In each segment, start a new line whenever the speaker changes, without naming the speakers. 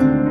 thank you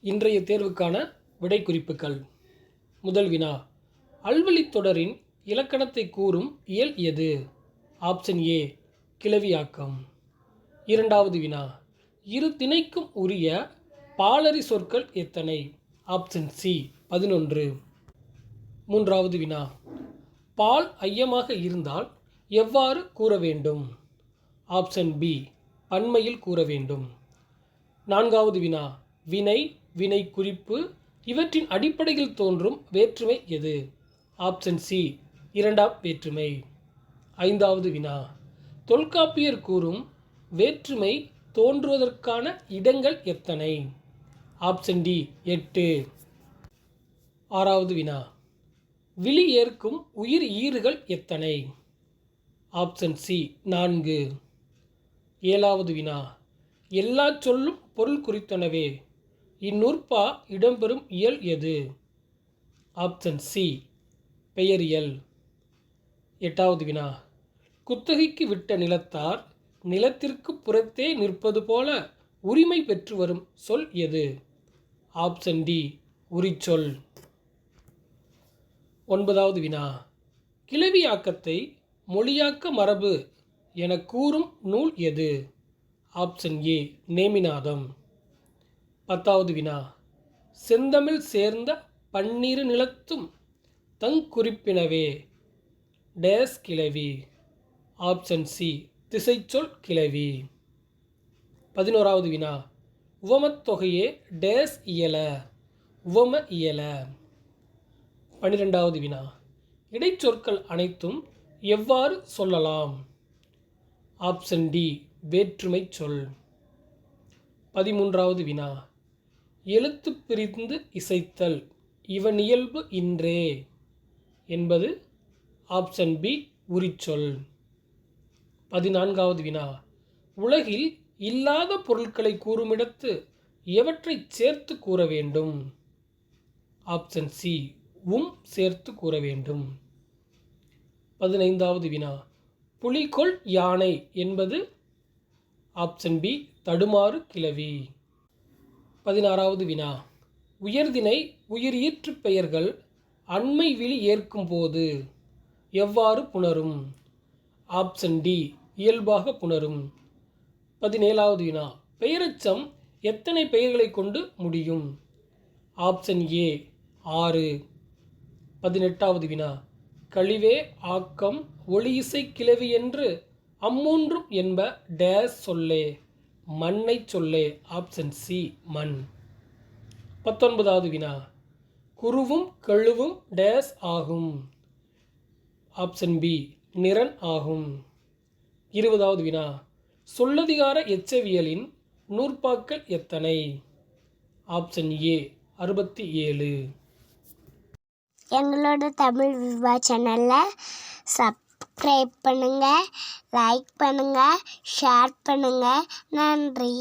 இன்றைய தேர்வுக்கான விடை குறிப்புகள். முதல் வினா. அல்வழித் தொடரின் இலக்கணத்தை கூறும் இயல் எது? ஆப்ஷன் ஏ கிளவியாக்கம். இரண்டாவது வினா. இரு திணைக்கும் உரிய பாலரி சொற்கள் எத்தனை? ஆப்ஷன் சி பதினொன்று. மூன்றாவது வினா. பால் ஐயமாக இருந்தால் எவ்வாறு கூற வேண்டும்? ஆப்ஷன் பி பன்மையில் கூற வேண்டும். நான்காவது வினா வினை வினை குறிப்பு இவற்றின் அடிப்படையில் தோன்றும் வேற்றுமை எது? ஆப்ஷன் சி இரண்டாம் வேற்றுமை. ஐந்தாவது வினா தொல்காப்பியர் கூறும் வேற்றுமை தோன்றுவதற்கான இடங்கள் எத்தனை? ஆப்ஷன் டி எட்டு. ஆறாவது வினா விழி ஏற்கும் உயிர் ஈறுகள் எத்தனை? ஆப்ஷன் சி நான்கு. ஏழாவது வினா. எல்லா சொல்லும் பொருள் குறித்தனவே. இந்நூற்பா இடம்பெறும் இயல் எது? ஆப்ஷன் சி பெயரியல் எட்டாவது வினா. குத்தகைக்கு விட்ட நிலத்தார் நிலத்திற்கு புறத்தே நிற்பது போல உரிமை பெற்று வரும் சொல் எது? ஆப்ஷன் டி உரிச்சொல். ஒன்பதாவது வினா. கிளவியாக்கத்தை மொழியாக்க மரபு என கூறும் நூல் எது? Option A Neminatham. பத்தாவது வினா. செந்தமிழ் சேர்ந்த பன்னிரு நிலத்தும் தங்குறிப்பினவே. டேஸ் கிளவி. ஆப்ஷன் சி திசைச்சொல் கிளவி. பதினோராவது வினா. உவமத்தொகையே டேஸ் இயல. உவம இயல. பன்னிரெண்டாவது வினா. இடைச்சொற்கள் அனைத்தும் எவ்வாறு சொல்லலாம்? ஆப்ஷன் டி வேற்றுமை சொல். பதிமூன்றாவது வினா. எழுத்து பிரிந்து இசைத்தல் இவன் இயல்பு இன்றே என்பது ஆப்ஷன் பி உரிச்சொல். பதினான்காவது வினா. உலகில் இல்லாத பொருட்களை கூறுமிடத்து எவற்றைச் சேர்த்து கூற வேண்டும்? ஆப்ஷன் சி உம் சேர்த்து கூற வேண்டும். பதினைந்தாவது வினா. புலிகொள் யானை என்பது ஆப்ஷன் பி தடுமாறு கிளவி. பதினாறாவது வினா. உயர்தினை உயிர் ஈற்றுப் பெயர்கள் அண்மை விழி ஏற்கும் போது எவ்வாறு புணரும்? ஆப்ஷன் டி இயல்பாக புணரும். பதினேழாவது வினா. பெயரச்சம் எத்தனை பெயர்களை கொண்டு முடியும்? ஆப்ஷன் ஏ ஆறு. பதினெட்டாவது வினா. கழிவே ஆக்கம் ஒளி இசை கிளவி என்று அம்மூன்றும் என்ப டேஸ் சொல்லே. மண்ணை சொல்லே ஆப்ஷன் சி மண். பத்தொன்பதாவது வினா. குருவும் கழுவும் டேஸ் ஆகும். ஆப்ஷன் பி நிறன் ஆகும். இருபதாவது வினா. சொல்லதிகார எச்சவியலின் நூற்பாக்கள் எத்தனை? ஆப்ஷன் ஏ அறுபத்தி ஏழு.
எங்களோட தமிழ் விவா சேனலில் சப்ஸ்கிரைப் பண்ணுங்கள் லைக் பண்ணுங்கள் ஷேர் பண்ணுங்கள் நன்றி.